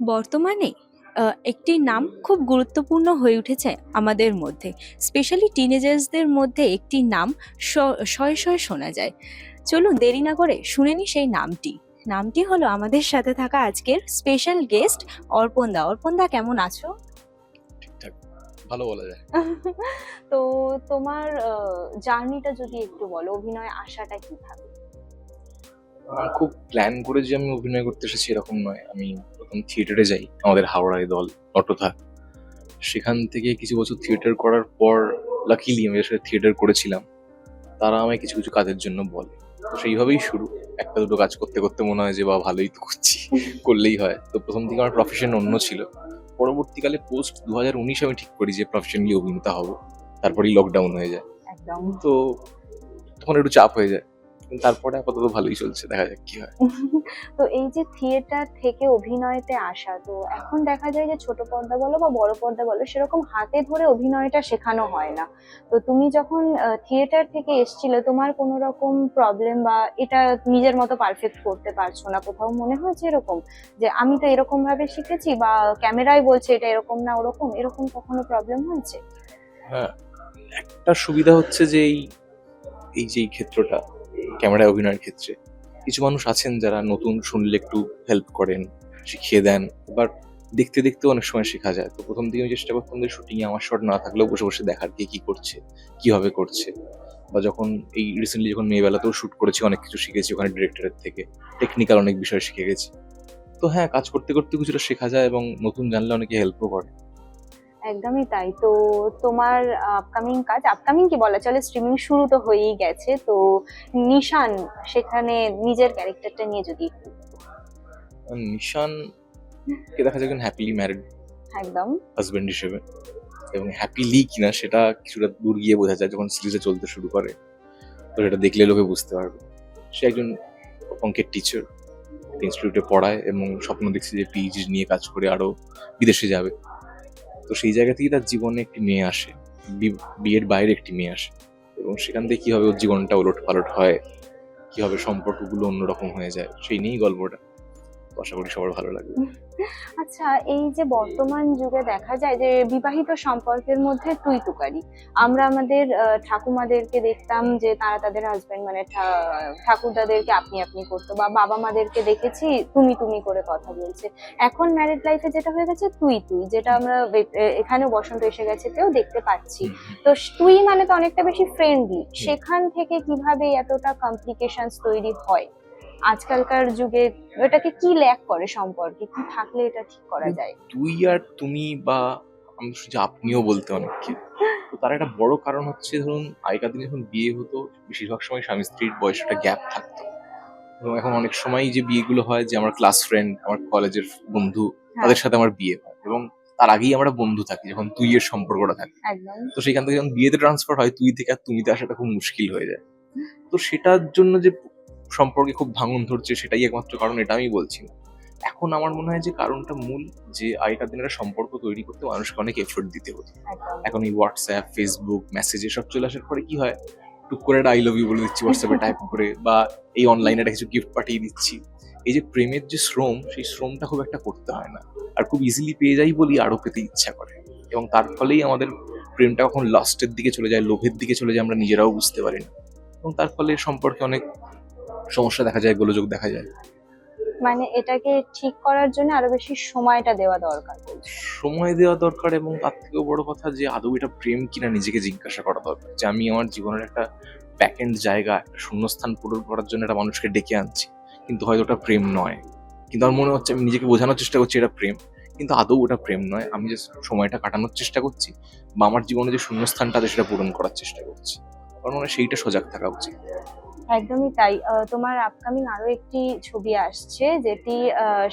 বর্তমানে একটি নাম খুব গুরুত্বপূর্ণ হয়ে উঠেছে আমাদের মধ্যে। স্পেশালি টিনেজার্সদের মধ্যে একটি নাম শয়ে, শয়ে শোনা যায়। চলুন দেরি না করে শুনে নিই সেই নামটি। নামটি হলো আমাদের সাথে থাকা আজকের স্পেশাল গেস্ট অর্পণ দা। অর্পণ দা কেমন আছো? ভালো বলা যায়। তো তোমার জার্নিটা যদি একটু বলো অভিনয় আসাটা কীভাবে? আমার খুব প্ল্যান করে যে আমি অভিনয় করতে এসেছি এরকম নয়। আমি ১ম থিয়েটারে যাই। আমাদের হাওড়ায় দল নটথা। সেখান থেকে কিছু বছর থিয়েটার করার পর লাকিলি আমি সাথে থিয়েটার করেছিলাম, তারা আমায় কিছু, কিছু কাজের জন্য বলে। তো সেইভাবেই শুরু। একটা দুটো কাজ করতে, করতে মনে হয় যে বা ভালোই তো করছি। করলেই হয়। তো প্রথম দিকে আমার প্রফেশন অন্য ছিল। পরবর্তীকালে পোস্ট ২০১৯ আমি ঠিক করি যে প্রফেশনালি অভিনেতা হব। তারপরেই লকডাউন হয়ে যায়। তো তখন একটু চাপ হয়ে যায়। তারপরে আপাতত ভালোই চলছে। দেখা যাক কি হয়। তো এই যে থিয়েটার থেকে অভিনয়তে আসা, তো এখন দেখা যায় যে ছোট পর্দা বলো বা বড় পর্দা বলো সেরকম হাতে ধরে অভিনয়টা শেখানো হয় না। তো তুমি যখন থিয়েটার থেকে এসছিলে তোমার কোনো রকম প্রবলেম বা এটা নিজের মতো পারফেক্ট করতে পারছ না, কোথাও মনে হয়েছে এরকম? যে আমি তো এরকম ভাবে শিখেছি বা ক্যামেরায় বলছে এটা এরকম না ওরকম, এরকম কখনো প্রবলেম হয়েছে? হ্যাঁ, একটা সুবিধা হচ্ছে যে এই, এই যে ক্ষেত্রটা ক্যামেরায় অভিনয়ের ক্ষেত্রে কিছু মানুষ আছেন যারা নতুন শুনলে একটু হেল্প করেন, শিখিয়ে দেন। আবার দেখতে, দেখতেও অনেক সময় শেখা যায়। তো প্রথম দিকে আমি চেষ্টা করতাম যে শুটিং এ আমার শট না থাকলেও বসে, বসে দেখার কে কি করছে, কীভাবে করছে। বা যখন এই রিসেন্টলি যখন মেয়েবেলাতেও শুট করেছি অনেক কিছু শিখেছি ওখানে ডিরেক্টরের থেকে। টেকনিক্যাল অনেক বিষয় শিখে গেছি। তো হ্যাঁ, কাজ করতে, করতে কিছুটা শেখা যায় এবং নতুন জানলে অনেকে হেল্পও করে। একদমই তাই। তো তোমার আপকামিং কাজ, আপকামিং কি বলা চলে স্ট্রিমিং শুরু তো হয়েই গেছে। তো নিশান সেখানে নিজের ক্যারেক্টারটা নিয়ে যদি একটু আ নিশানকে দেখা যায় একজন হ্যাপিলি ম্যারিড একদম। হাসব্যান্ড হিসেবে এবং হ্যাপিলি কিনা সেটা কিছুটা দূর গিয়ে বোঝা যায় যখন সিরিজে চলতে শুরু করে। তো সেটা দেখলে লোকে বুঝতে পারবে। সে একজন অঙ্কের টিচার। ইনস্টিটিউটে পড়ায় এবং স্বপ্ন দেখছে যে পিএইচডি নিয়ে কাজ করে আরও বিদেশে যাবে। তো সেই জায়গা থেকেই তার জীবনে একটি মেয়ে আসে। বিয়ের বাইরে একটি মেয়ে আসে। এবং সেখান থেকে কীভাবে ওর জীবনটা ওলটপালট হয়, কীভাবে সম্পর্কগুলো অন্যরকম হয়ে যায়, সেই নিয়েই গল্পটা। আশা করি সবার ভালো লাগবে। আচ্ছা এই যে বর্তমান যুগে দেখা যায় যে বিবাহিত সম্পর্কের মধ্যে তুই তুকারি। আমরা আমাদের ঠাকুমাদেরকে দেখতাম যে তারা তাদের হাসব্যান্ড মানে ঠাকুরদাদেরকে আপনি, আপনি করতো বা বাবা-মাদেরকে দেখেছি তুমি, তুমি করে কথা বলছে। এখন ম্যারিড লাইফে যেটা হয়ে গেছে তুই, তুই যেটা আমরা এখানে বসন্ত এসে গেছে তেও দেখতে পাচ্ছি। তো তুই মানে তো অনেকটা বেশি ফ্রেন্ডলি। সেখান থেকে কীভাবে এতটা কমপ্লিকেশনস তৈরি হয়? আজকালকার যুগে এটাকে কি ল্যাক করে সম্পর্কে? কি থাকলে এটা ঠিক করা যায়? তুই আর তুমি বা আমি শুনছি আপনিও বলতে অনেককে। তো তার একটা বড় কারণ হচ্ছে ধরুন আগেকার দিনে যখন বিয়ে হতো বেশিরভাগ সময় স্বামী-স্ত্রীর বয়সে একটা গ্যাপ থাকতো। এবং এখন অনেক সময়ই যে বিয়েগুলো হয় যে আমার ক্লাস ফ্রেন্ড, আমার কলেজের বন্ধু হ্যাঁ, তাদের সাথে আমার বিয়ে হয় এবং তার আগেই আমরা বন্ধু থাকি যখন তুই এর সম্পর্কটা থাকে। তো সেখান থেকে যখন বিয়েতে ট্রান্সফার হয় তুই থেকে আর তুমিতে আসাটা খুব মুশকিল হয়ে যায়। তো সেটার জন্য যে সম্পর্কে খুব ভাঙন ধরছে সেটাই একমাত্র কারণ এটা আমি বলছি না। এখন আমার মনে হয় যে কারণটা মূল যে আগেকার দিনে একটা সম্পর্ক তৈরি করতে মানুষকে অনেক এফোর্ট দিতে হতো। এখন এই হোয়াটসঅ্যাপ ফেসবুক মেসেজ এসব চলে আসার পরে কি হয়? টুক করে আই লাভ ইউ বলে দিচ্ছি হোয়াটসঅ্যাপে টাইপ করে বা এই অনলাইনে একটা কিছু গিফট পাঠিয়ে দিচ্ছি। এই যে প্রেমের যে শ্রম সেই শ্রমটা খুব একটা করতে হয় না। আর খুব ইজিলি পেয়ে যাই বলি আরও পেতে ইচ্ছা করে। এবং তার ফলেই আমাদের প্রেমটা কখন লাস্টের দিকে চলে যায়, লোভের দিকে চলে যায় আমরা নিজেরাও বুঝতে পারি না। এবং তার ফলে সম্পর্কে অনেক সমস্যা দেখা যায়, গোলযোগ দেখা যায়। মানে এটাকে ঠিক করার জন্য আরও বেশি সময়টা দেওয়া দরকার সময় দেওয়া দরকার এবং তার থেকেও বড় কথা যে আদৌ এটা প্রেম কিনা নিজেকে জিজ্ঞাসা করা দরকার। যে আমি আমার জীবনের একটা ভ্যাকেন্ট জায়গা, একটা শূন্যস্থান পূরণ করার জন্য একটা মানুষকে ডেকে আনছি। কিন্তু হয়তো ওটা প্রেম নয়। কিন্তু আমার মনে হচ্ছে আমি নিজেকে বোঝানোর চেষ্টা করছি এটা প্রেম। কিন্তু আদৌ ওটা প্রেম নয়। আমি জাস্ট সময়টা কাটানোর চেষ্টা করছি বা আমার জীবনে যে শূন্যস্থানটা আছে সেটা পূরণ করার চেষ্টা করছি। আমার মনে হয় সেইটা সজাগ থাকা উচিত। একদমই তাই। তোমার আপকামিং আরও একটি ছবি আসছে যেটি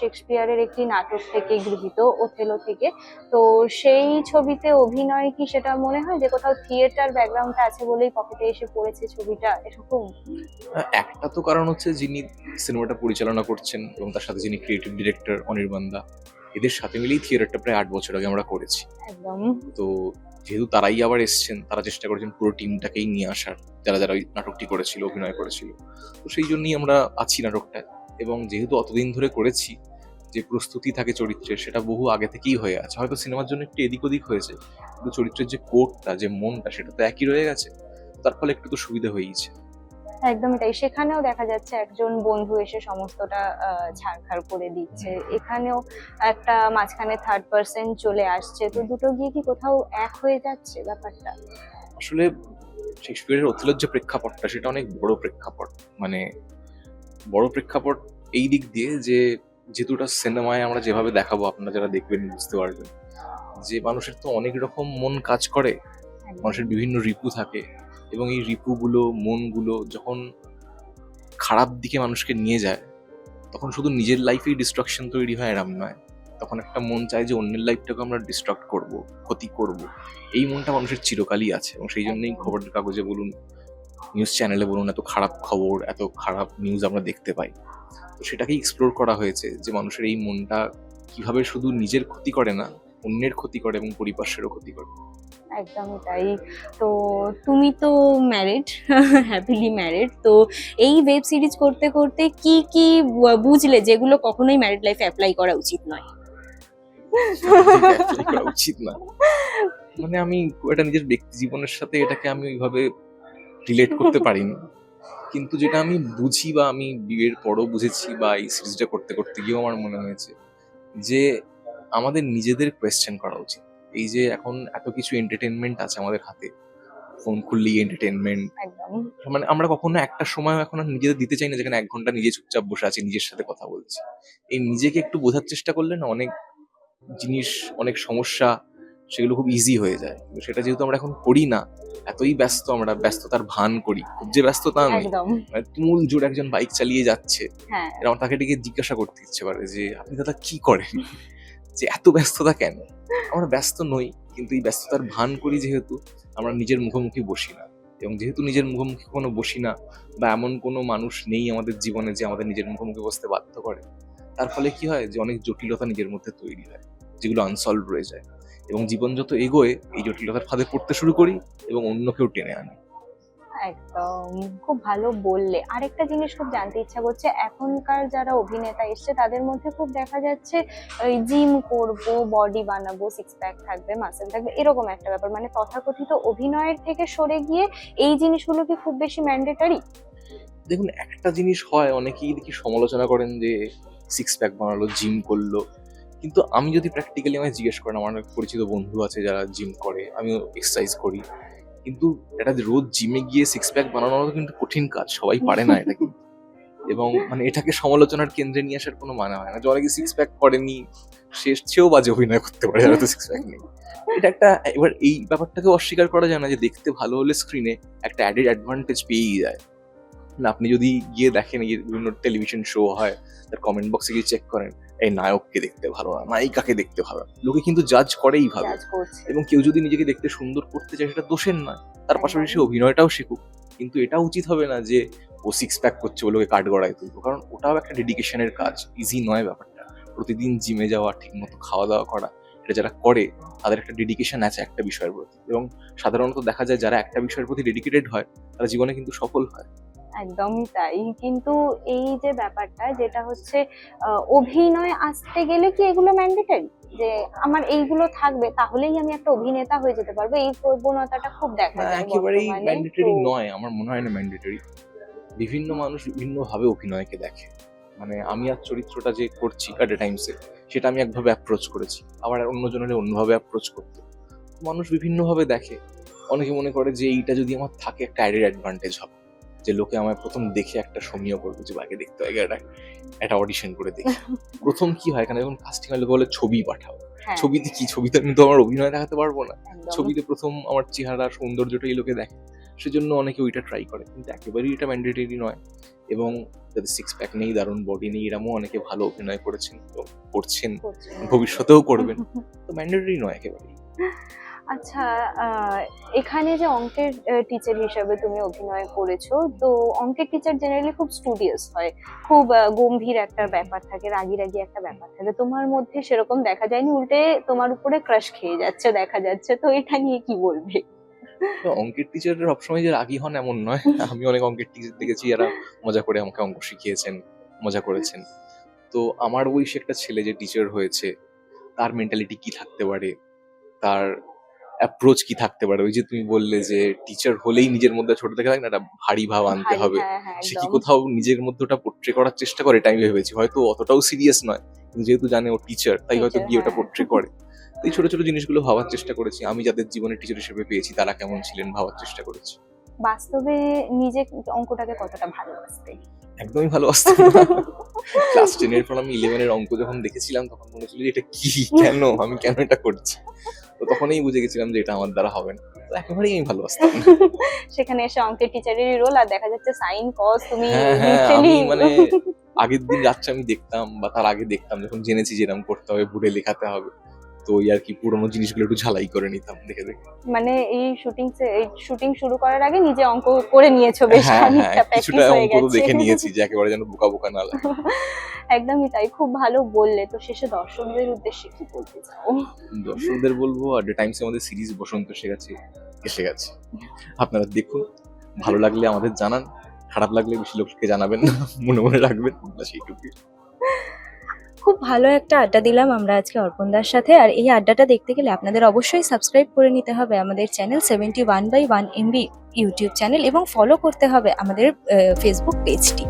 শেক্সপিয়ারের একটি নাটক থেকে গৃহীত 'ওথেলো' থেকে। তো সেই ছবিতে অভিনয় কি সেটা মনে হয় যে কোথাও থিয়েটার ব্যাকগ্রাউন্ডটা আছে বলেই পকেটে এসে পড়েছে ছবিটা এরকম? একটা তো কারণ হচ্ছে যিনি সিনেমাটা পরিচালনা করছেন এবং তার সাথে যিনি ক্রিয়েটিভ ডিরেক্টর অনির্বাণ দা, এদের সাথে মিলেই থিয়েটারটা প্রায় আট বছর আগে আমরা করেছি। একদম। তো যেহেতু তারাই আবার এসছেন, তারা চেষ্টা করেছেন পুরো টিমটাকেই নিয়ে আসার, যারা, যারা ওই নাটকটি করেছিল, অভিনয় করেছিল। তো সেই জন্যই আমরা আছি নাটকটা এবং যেহেতু অতদিন ধরে করেছি, যে প্রস্তুতি থাকে চরিত্রের সেটা বহু আগে থেকেই হয়ে আছে। হয়তো সিনেমার জন্য একটু এদিক ওদিক হয়েছে কিন্তু চরিত্রের যে কোরটা যে মনটা সেটা তো একই রয়ে গেছে। তার ফলে একটু তো সুবিধা হয়েইছে। একদমই তাই সেখানেও দেখা যাচ্ছে একজন বন্ধু এসে সমস্তটা আহ, ছাড়খাড় করে দিচ্ছে। এখানেও একটা মাঝখানে থার্ড পার্সন চলে আসছে। তো দুটো গিয়ে কি কোথাও এক হয়ে যাচ্ছে ব্যাপারটা? আসলে শেক্সপিয়ারের অথিলোর যে প্রেক্ষাপটটা, সেটা অনেক বড় প্রেক্ষাপট। মানে বড় প্রেক্ষাপট এই দিক দিয়ে যে যেহেতুটা সিনেমায় আমরা যেভাবে দেখাবো, আপনারা যারা দেখবেন বুঝতে পারবেন। যে মানুষের তো অনেক রকম মন কাজ করে, মানুষের বিভিন্ন রিপু থাকে এবং এই রিপুগুলো, মনগুলো যখন খারাপ দিকে মানুষকে নিয়ে যায়, তখন শুধু নিজের লাইফেই ডিস্ট্রাকশন তৈরি হয়, এরম নয়। তখন একটা মন চায় যে অন্যের লাইফটাকে আমরা ডিস্ট্রাক্ট করব ক্ষতি করব। এই মনটা মানুষের চিরকালই আছে এবং সেই জন্যই। খবরের কাগজে বলুন নিউজ চ্যানেলে বলুন এত খারাপ খবর এত খারাপ নিউজ আমরা দেখতে পাই। তো সেটাকেই এক্সপ্লোর করা হয়েছে যে মানুষের এই মনটা কীভাবে শুধু নিজের ক্ষতি করে না অন্যের ক্ষতি করে এবং পরিপার্শ্বেরও ক্ষতি করে। একদমই তাই। তো তুমি তো ম্যারিড হ্যাপিলি ম্যারিড তো এই ওয়েব সিরিজ করতে করতে কি কি বুঝলে যেগুলো কখনোই ম্যারিড লাইফে অ্যাপ্লাই করা উচিত নয়? Apply করা উচিত না। মানে আমি এটা নিজের ব্যক্তি জীবনের সাথে এটাকে আমি ওইভাবে রিলেট করতে পারিনি। কিন্তু যেটা আমি বুঝি বা আমি বিয়ের পরও বুঝেছি বা এই সিরিজটা করতে করতে গিয়েও আমার মনে হয়েছে যে আমাদের নিজেদের কোয়েশ্চেন করা উচিত। এই যে এখন এত কিছু এন্টারটেনমেন্ট আছে আমাদের হাতে। ফোন খুললেই এন্টারটেনমেন্ট মানে আমরা কখনো একটা সময় এখন আর নিজেদের দিতে চাই না যেখানে এক ঘণ্টা নিজে চুপচাপ বসে আছি নিজের সাথে কথা বলছি। এই নিজেকে একটু বোঝার চেষ্টা করলে না অনেক জিনিস অনেক সমস্যা সেগুলো খুব ইজি হয়ে যায়। কিন্তু সেটা যেহেতু আমরা এখন করি না এতই ব্যস্ত আমরা ব্যস্ততার ভান করি। খুব যে ব্যস্ততা নয় একদম। মানে তুমুল জোর একজন বাইক চালিয়ে যাচ্ছে। হ্যাঁ। এরকম তাকে ডেকে জিজ্ঞাসা করতে ইচ্ছে করে যে আপনি দাদা কি করেন? যে এত ব্যস্ততা কেন? আমরা ব্যস্ত নই কিন্তু এই ব্যস্ততার ভান করি যেহেতু আমরা নিজের মুখোমুখি বসি না। এবং যেহেতু নিজের মুখোমুখি কোনো বসি না বা এমন কোনো মানুষ নেই আমাদের জীবনে যে আমাদের নিজের মুখোমুখি বসতে বাধ্য করে। তার ফলে কি হয় যে অনেক জটিলতা নিজের মধ্যে তৈরি হয় যেগুলো আনসলভ রয়ে যায়। এবং জীবন যত এগোয় এই জটিলতার ফাঁদে পড়তে শুরু করি এবং অন্য কেউ টেনে আনি। একদম খুব ভালো বললে। আরেকটা জিনিস খুব জানতে ইচ্ছা করছে এখনকার যারা অভিনেতা এসছে তাদের মধ্যে খুব দেখা যাচ্ছে ওই জিম করব বডি বানাবো সিক্স প্যাক থাকবে মাসেল থাকবে এরকম একটা ব্যাপার। মানে তথাকথিত অভিনয়ের থেকে সরে গিয়ে এই জিনিসগুলো কি খুব বেশি ম্যান্ডেটারি দেখুন একটা জিনিস হয় অনেকেই দেখি সমালোচনা করেন যে সিক্স প্যাক বানালো জিম করল। কিন্তু আমি যদি প্র্যাকটিক্যালি আমায় জিজ্ঞেস করেন, আমার অনেক পরিচিত বন্ধু আছে যারা জিম করে, আমিও এক্সারসাইজ করি। কিন্তু এটা রোজ জিমে গিয়ে সিক্স প্যাক বানানো কিন্তু কঠিন কাজ, সবাই পারে না এটা কিন্তু। এবং মানে এটাকে সমালোচনার কেন্দ্রে নিয়ে আসার কোনো মানে হয় না। যে অনেকে সিক্স প্যাক করেনি শেষ চেয়েও বাজে অভিনয় করতে পারে যারা তো সিক্স প্যাক নেই। এটা একটা, এবার এই ব্যাপারটাকে অস্বীকার করা যায় না যে দেখতে ভালো হলে স্ক্রিনে একটা অ্যাডেড অ্যাডভান্টেজ পেয়েই যায়। না আপনি যদি গিয়ে দেখেন এই বিভিন্ন টেলিভিশন শো হয় তার কমেন্ট বক্সে গিয়ে চেক করেন এই নায়ককে দেখতে ভালো না নায়িকাকে দেখতে ভালো না। লোকে কিন্তু জাজ করেই ভাবে এবং কেউ যদি নিজেকে দেখতে সুন্দর করতে চায় সেটা দোষের নয়। তার পাশাপাশি অভিনয়টাও শিখুক। কিন্তু এটা উচিত হবে না যে ও সিক্স প্যাক করছে বলে কাঠ গড়ায় তুলবো। কারণ ওটাও একটা ডেডিকেশনের কাজ। ইজি নয় ব্যাপারটা। প্রতিদিন জিমে যাওয়া ঠিকমতো খাওয়া দাওয়া করা এটা যারা করে তাদের একটা ডেডিকেশন আছে একটা বিষয়ের প্রতি। এবং সাধারণত দেখা যায় যারা একটা বিষয়ের প্রতি ডেডিকেটেড হয় তারা জীবনে কিন্তু সফল হয়। একদমই তাই। কিন্তু এই যে ব্যাপারটা যেটা হচ্ছে অভিনয় আসতে গেলে কি এগুলো ম্যান্ডেটারি যে আমার এইগুলো থাকবে তাহলেই আমি একটা অভিনেতা হয়ে যেতে পারব। এই প্রবণতাটা খুব দেখা যায় একেবারেই। ম্যান্ডেটরি নয় আমার মনে হয় না ম্যান্ডেটরি বিভিন্ন মানুষ বিভিন্নভাবে অভিনয়কে দেখে। মানে আমি আর চরিত্রটা যে করছি অ্যাট এ টাইমসে সেটা আমি একভাবে অ্যাপ্রোচ করেছি। আবার অন্যজন হলে অন্যভাবে অ্যাপ্রোচ করতে। মানুষ বিভিন্নভাবে দেখে। অনেকে মনে করে যে এইটা যদি আমার থাকে একটা অ্যাডেড অ্যাডভান্টেজ হবে। যে লোকে আমায় প্রথম দেখে একটা সমীয় করবে যে বাকে দেখতে হয় একটা একটা অডিশন করে দেখি। প্রথম কি হয় এখানে যখন কাস্টিং লোকে বলে ছবি পাঠাও। হ্যাঁ, ছবিতে কি? ছবিতে আমি তো আমার অভিনয় দেখাতে পারব না। ছবিতে প্রথম আমার চেহারা সৌন্দর্যটাই লোকে দেখে। সেজন্য অনেকে ওইটা ট্রাই করে। কিন্তু একেবারেই এটা ম্যান্ডেটরি নয়। এবং যাদের সিক্স প্যাক নেই দারুণ বডি নেই এরমও অনেকে ভালো অভিনয় করেছেন করছেন। ভবিষ্যতেও করবেন। তো ম্যান্ডেটরি নয় একেবারেই। আচ্ছা এখানে যে অঙ্কের টিচার হিসাবে তুমি অভিনয় করেছ, তো অঙ্কের টিচার জেনারেলি খুব স্টুডিয়াস হয়। খুব গম্ভীর একটা ব্যাপার থাকে, রাগি রাগি একটা ব্যাপার থাকে। তোমার মধ্যে সেরকম দেখা যায়নি, উল্টে তোমার উপরে ক্রাশ খেয়ে যাচ্ছে, দেখা যাচ্ছে। তো এটা নিয়ে কি বলবে? অঙ্কের টিচাররা সবসময় যে রাগী হন এমন নয়। আমি অনেক অঙ্কের টিচার দেখেছি, যারা মজা করে আমাকে অঙ্ক শিখিয়েছেন, মজা করেছেন। তো আমার বয়সী একটা ছেলে যে টিচার হয়েছে, তার মেন্টালিটি কি থাকতে পারে? তার অ্যাপ্রোচ কি থাকতে পারে? ওই যে তুমি বললে যে টিচার হলেই নিজের মধ্যে ছোট থেকে থাকে না একটা ভারী ভাব আনতে হবে। হ্যাঁ, হ্যাঁ, সে কি কোথাও নিজের মধ্যে ওটা পোট্রে করার চেষ্টা করে? এটা আমি ভেবেছি। হয়তো অতটাও সিরিয়াস নয়। কিন্তু যেহেতু জানে ও টিচার তাই হয়তো গিয়ে ওটা হ্যাঁ। পোট্রে করে। তো এই ছোট ছোট জিনিসগুলো ভাবার চেষ্টা করেছি। আমি যাদের জীবনে টিচার হিসেবে পেয়েছি তারা কেমন ছিলেন ভাবার চেষ্টা করেছি। বাস্তবে নিজে অঙ্কটাকে কতটা ভালোবাসতে একদমই ভালোবাসতাম না। ক্লাস টেনের পর আমি ইলেভেনের অঙ্ক যখন দেখেছিলাম তখন মনে হচ্ছিল যে এটা কি? কেন? আমি কেন এটা করছি? তো তখনই বুঝে গেছিলাম যে এটা আমার দ্বারা হবে না। তো একেবারেই আমি ভালোবাসতাম সেখানে এসে অঙ্কের টিচারেরই রোল আর দেখা যাচ্ছে সাইন কস তুমি হ্যাঁ, হ্যাঁ, আমি মানে আগের দিন রাত্রে আমি দেখতাম বা তার আগে দেখতাম যখন জেনেছি যে এরকম করতে হবে বুড়ে লেখাতে হবে। তো ওই আর কি পুরোনো জিনিসগুলো একটু ঝালাই করে নিতাম দেখে দেখে। মানে এই শুটিং এই শুটিং শুরু করার আগে নিজে অঙ্ক করে নিয়েছো বেশ হ্যাঁ খানিকটা হ্যাঁ প্র্যাকটিস হয়ে গেছে। দেখে নিয়েছি যে একেবারে যেন বোকা বোকা না লাগে। একদমই তাই খুব ভালো বললে। তো শেষে দর্শকদের উদ্দেশ্যে কি বলতে চাও? দর্শকদের বলব আর দ্য টাইমস আমাদের সিরিজ বসন্ত এসে গেছে এসে গেছে। আপনারা দেখুন ভালো লাগলে আমাদের জানান খারাপ লাগলে বেশি লোককে জানাবেন না মনে মনে রাখবেন। ব্যাস এইটুকুই। খুব ভালো একটা আড্ডা দিলাম আমরা আজকে অর্পণ দার সাথে। আর এই আড্ডাটা দেখতে গেলে আপনাদের অবশ্যই সাবস্ক্রাইব করে নিতে হবে আমাদের channel seventy one by one MB YouTube channel এবং ফলো করতে হবে আমাদের ফেসবুক পেজটি